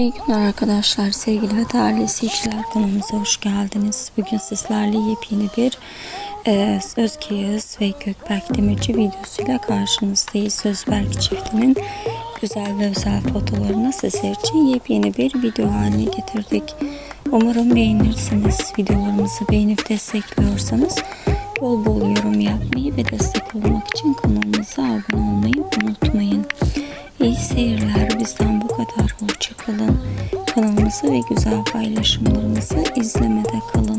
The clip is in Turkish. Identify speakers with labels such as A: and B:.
A: İyi günler arkadaşlar, sevgili ve değerli izleyiciler kanalımıza hoş geldiniz. Bugün sizlerle yepyeni bir e, Özge Yağız ve Gökberk Demirci videosuyla karşınızdayız. Özberk çiftinin güzel ve özel fotolarını sizler için yepyeni bir video haline getirdik. Umarım beğenirsiniz. Videolarımızı beğenip destekliyorsanız bol bol yorum yapmayı ve destek olmak için kanalımıza abone olmayı unutmayın. İyi seyirler. Bizden bu kadar. Hoşçakalın. Kanalımızı ve güzel paylaşımlarımızı izlemede kalın.